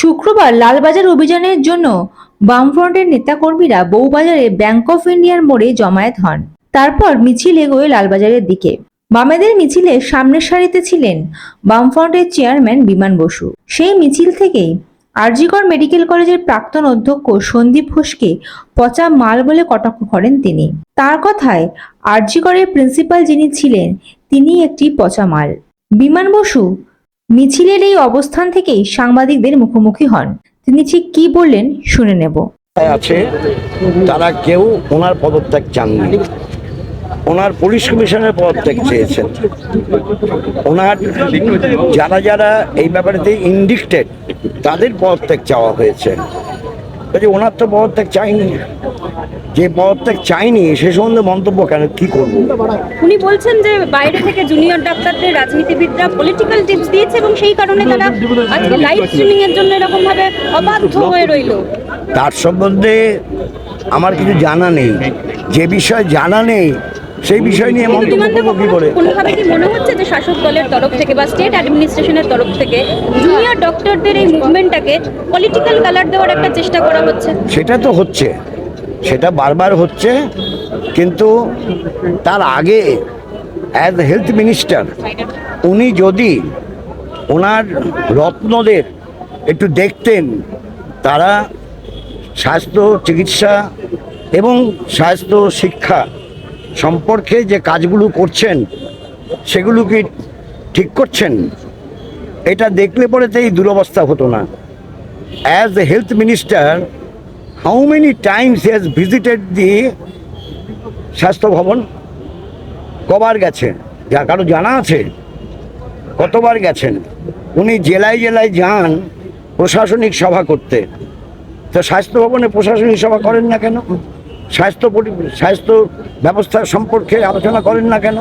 শুক্রবার লালবাজার অভিযানের জন্য বামফ্রন্টের নেতাকর্মীরা বউবাজারে ব্যাংক অফ ইন্ডিয়ার মোড়ে জমায়েত হন। তারপর মিছিল এগোয় লালবাজারের দিকে। বামেদের মিছিলে সামনের সারিতে ছিলেন বামফ্রন্টের চেয়ারম্যান বিমান বসু। সেই মিছিল থেকেই আরজিকর মেডিকেল কলেজের প্রাক্তন অধ্যক্ষ সন্দীপ ঘোষকে পচা মাল বলে কটাক্ষ করেন তিনি। তার কথায় আরজিকরের প্রিন্সিপাল যিনি ছিলেন তিনি একটি পচা মাল। বিমান বসু মিছিলের এই অবস্থান থেকেই সাংবাদিকদের মুখোমুখি হন। তিনি ঠিক কি বললেন শুনে নেব। আছে, তারা কেউ ওনার পদত্যাগ চাননি। ওনার পুলিশ কমিশনের পদত্যাগ চেয়েছেন। ওনার যারা যারা এই ব্যাপারেতে ইন্ডিক্টেড তাদের পদত্যাগ চাওয়া হয়েছে। ওনার তো পদত্যাগ চাইনি। যে পদত্যাগ চাইনি সে সম্বন্ধে মন্তব্য কেন কি করব? উনি বলছেন যে বাইরে থেকে জুনিয়র ডাক্তারদের রাজনীতিবিদরা পলিটিক্যাল টিপস দিয়েছে এবং সেই কারণে তারা আজকে লাইভ স্ট্রিমিং এর জন্য এরকম ভাবে অবাধ্য হয়ে রইল। তার সম্বন্ধে আমার কিছু জানা নেই। যে বিষয় জানা নেই সেই বিষয় নিয়ে মন্তব্য কি করে? কোনোভাবে কি মনে হচ্ছে যে শাসক দলের তরফ থেকে বা স্টেট অ্যাডমিনিস্ট্রেশনের তরফ থেকে জুনিয়র ডক্টরদের এই মুভমেন্টটাকে পলিটিক্যাল কালার দেওয়ার একটা চেষ্টা করা হচ্ছে? সেটা তো হচ্ছে। সেটা বারবার হচ্ছে কিন্তু তার আগে অ্যাজ হেলথ মিনিস্টার উনি যদি ওনার রত্নদের একটু দেখতেন তারা স্বাস্থ্য চিকিৎসা এবং স্বাস্থ্য শিক্ষা সম্পর্কে যে কাজগুলো করছেন সেগুলো কি ঠিক করছেন? এটা দেখলে পরে তো এই দুরবস্থা হতো না। As the health minister, how many times has visited the স্বাস্থ্য ভবন কবার গেছেন যা কারও জানা আছে? কতবার গেছেন? উনি জেলায় জেলায় যান প্রশাসনিক সভা করতে। তো স্বাস্থ্য ভবনে প্রশাসনিক সভা করেন না কেন? স্বাস্থ্য স্বাস্থ্য ব্যবস্থা সম্পর্কে আলোচনা করেন না কেন?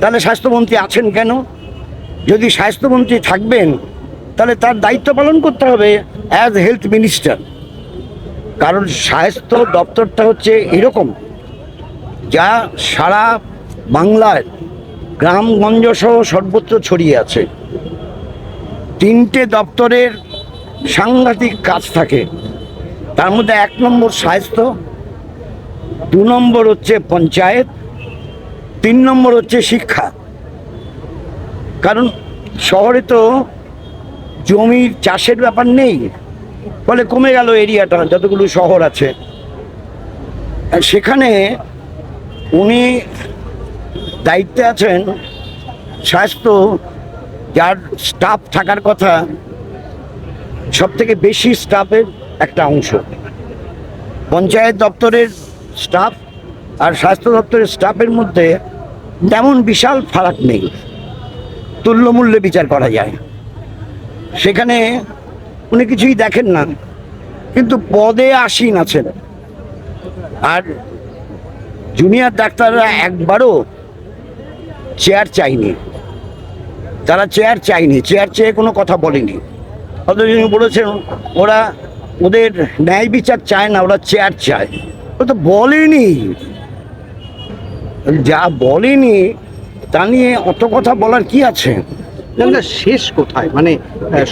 তাহলে স্বাস্থ্যমন্ত্রী আছেন কেন? যদি স্বাস্থ্যমন্ত্রী থাকবেন, তাহলে তার দায়িত্ব পালন করতে হবে অ্যাজ হেলথ মিনিস্টার কারণ স্বাস্থ্য দপ্তরটা হচ্ছে এরকম, যা সারা বাংলায় গ্রামগঞ্জ সহ সর্বত্র ছড়িয়ে আছে। তিনটে দপ্তরের সাংঘাতিক কাজ থাকে। তার মধ্যে এক নম্বর স্বাস্থ্য, দু নম্বর হচ্ছে পঞ্চায়েত, তিন নম্বর হচ্ছে শিক্ষা। কারণ শহরে তো জমির চাষের ব্যাপার নেই। ফলে কমে গেল এরিয়াটা, যতগুলো শহর আছে। সেখানে উনি দায়িত্বে আছেন, স্বাস্থ্য, যার স্টাফ থাকার কথা সব থেকে বেশি স্টাফের একটা অংশ। পঞ্চায়েত দপ্তরের স্টাফ আর স্বাস্থ্য দপ্তরের স্টাফের মধ্যে তেমন বিশাল ফারাক নেই। তুল্যমূল্যে বিচার করা যায়। সেখানে উনি কিছুই দেখেন না। কিন্তু পদে আসীন আছেন। আর জুনিয়র ডাক্তাররা একবারও চেয়ার চাইনি। তারা চেয়ার চাইনি, চেয়ার চেয়ে কোনো কথা বলেনি। অথচ বলেছেন, ওরা ওদের ন্যায় বিচার চায় না, ওরা চেয়ার চায়। ও তো বলেনি। যা বলেনি, তা নিয়ে অত কথা বলার কি আছে? না শেষ কোথায়? মানে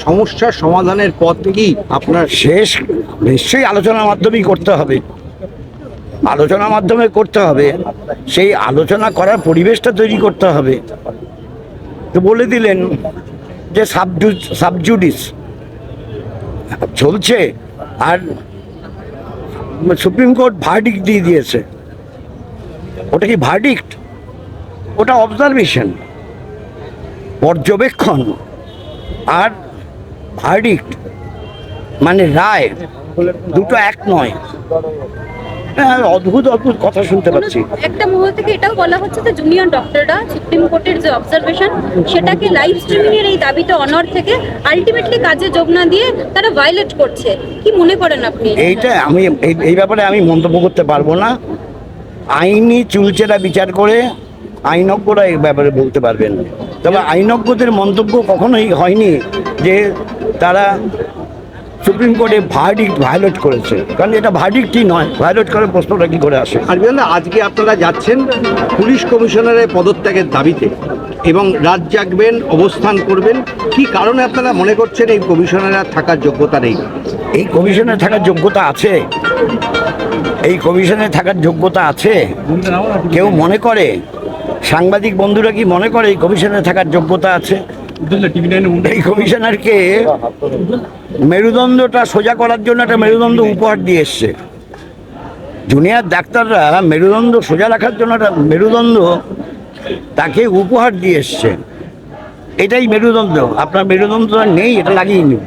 সমস্যার সমাধানের পথ কি আপনার? শেষ? নিশ্চয়ই আলোচনার মাধ্যমেই করতে হবে। আলোচনার মাধ্যমে করতে হবে। সেই আলোচনা করার পরিবেশটা তৈরি করতে হবে। তো বলে দিলেন যে সাবজু সাবজুডিস চলছে আর সুপ্রিম কোর্ট ভার্ডিক্ট দিয়ে দিয়েছে। ওটা কি ভার্ডিক্ট ওটা অবজারভেশন পর্যবেক্ষণ আর ভার্ডিক্ট মানে রায় দুটো এক নয়। হ্যাঁ অদ্ভুত অদ্ভুত কথা শুনতে পাচ্ছি। একটা মহল থেকে এটাও বলা হচ্ছে যে জুনিয়র ডক্টররা সুপ্রিম কোর্টের যে অবজারভেশন সেটাকে লাইভ স্ট্রিমিং এর এই দাবিটা অনর থেকে আলটিমেটলি কাজে যোগ না দিয়ে তারা ভায়োলেট করছে। কি মনে করেন আপনি? এইটা আমি এই ব্যাপারে আমি মন্তব্য করতে পারব না। আইনি চুলচেরা বিচার করে আইনজ্ঞরা এই ব্যাপারে বলতে পারবেন তবে আইনজ্ঞদের মন্তব্য কখনোই হয়নি যে তারা সুপ্রিম কোর্টে ভার্ডিক্ট ভায়োলেট করেছে। কারণ এটা ভার্ডিক্টই নয় ভায়োলেট করার প্রশ্নটা কি করে আসে? আর আজকে আপনারা যাচ্ছেন পুলিশ কমিশনারের পদত্যাগের দাবিতে এবং রাত জাগবেন অবস্থান করবেন। কি কারণে আপনারা মনে করছেন এই কমিশনাররা থাকার যোগ্যতা নেই? এই কমিশনে থাকার যোগ্যতা আছে। এই কমিশনে থাকার যোগ্যতা আছে। কেউ মনে করে সাংবাদিক বন্ধুরা কি মনে করে এই কমিশনে থাকার যোগ্যতা আছে? এই কমিশনারকে মেরুদণ্ডটা সোজা করার জন্য একটা মেরুদণ্ড উপহার দিয়ে এসছে। জুনিয়র ডাক্তাররা মেরুদণ্ড সোজা রাখার জন্য একটা মেরুদণ্ড তাকে উপহার দিয়ে এসছে। এটাই মেরুদণ্ড। আপনার মেরুদণ্ডটা নেই, এটা লাগিয়ে নিন।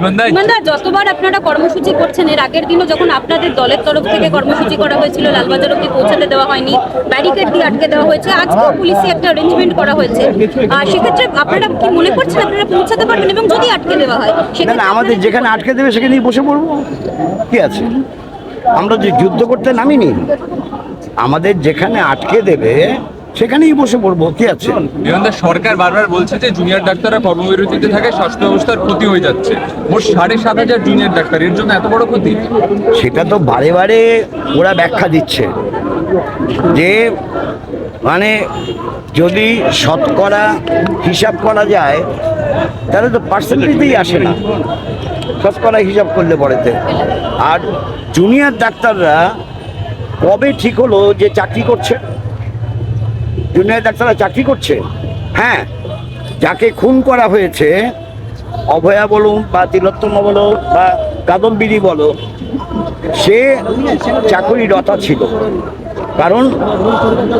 বিমানদা যতবার আপনারা কর্মসূচি করছেন এর আগের দিনও যখন আপনাদের দলের তরফ থেকে কর্মসূচি করা হয়েছিল লালবাজার অব্দি পৌঁছাতে দেওয়া হয়নি ব্যারিকেড দিয়ে আটকে দেওয়া হয়েছে আজকেও পুলিশে একটা অ্যারেঞ্জমেন্ট করা হয়েছে। আর সেক্ষেত্রে আপনারা কি মনে করছেন আপনারা পৌঁছাতে পারবেন এবং যদি আটকে দেওয়া হয় না সেক্ষেত্রে না আমাদের যেখানে আটকে দেবে সেখানেই বসে পড়ব। কি আছে? আমরা যে যুদ্ধ করতে নামিনি আমাদের যেখানে আটকে দেবে সেখানেই বসে পড়ব কি আছে। বিমানদার সরকার বারবার বলছে যে জুনিয়র ডাক্তাররা কর্মবিরতিতে থাকে স্বাস্থ্য ব্যবস্থার ক্ষতি হয়ে যাচ্ছে। মোট সাড়ে সাত হাজার জুনিয়র ডাক্তার এর জন্য এত বড় ক্ষতি? সেটা তো বারে বারে ওরা ব্যাখ্যা দিচ্ছে। যে মানে যদি শতকরা হিসাব করা যায় তাহলে তো পার্সেন্টেজেই আসে না। শতকরা হিসাব করলে পরেতে আর জুনিয়র ডাক্তাররা কবে ঠিক হলো যে চাকরি করছে? জুনিয়র ডাক্তাররা চাকরি করছে। হ্যাঁ যাকে খুন করা হয়েছে অভয়া বলুন বা তিলোত্তমা বলো বা কাদম্বিনী বলো সে চাকুরিরতা ছিল। কারণ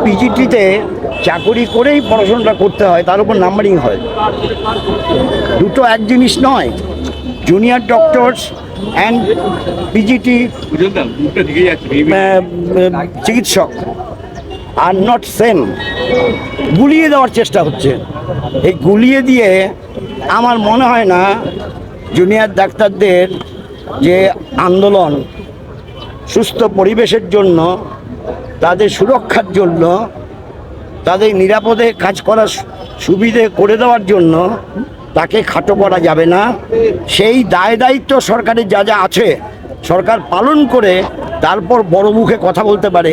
পিজিটিতে চাকুরি করেই পড়াশোনাটা করতে হয় তার উপর নাম্বারিং হয়। দুটো এক জিনিস নয় জুনিয়র ডক্টরস অ্যান্ড পিজিটি চিকিৎসক। Are not same. গুলিয়ে দেওয়ার চেষ্টা হচ্ছে। এই গুলিয়ে দিয়ে আমার মনে হয় না জুনিয়র ডাক্তারদের যে আন্দোলন, সুস্থ পরিবেশের জন্য, তাদের সুরক্ষার জন্য, তাদের নিরাপদে কাজ করার সুবিধে করে দেওয়ার জন্য তাকে খাটো করা যাবে না। সেই দায় দায়িত্ব সরকারের যা যা আছে, সরকার পালন করে তারপর বড় মুখে কথা বলতে পারে।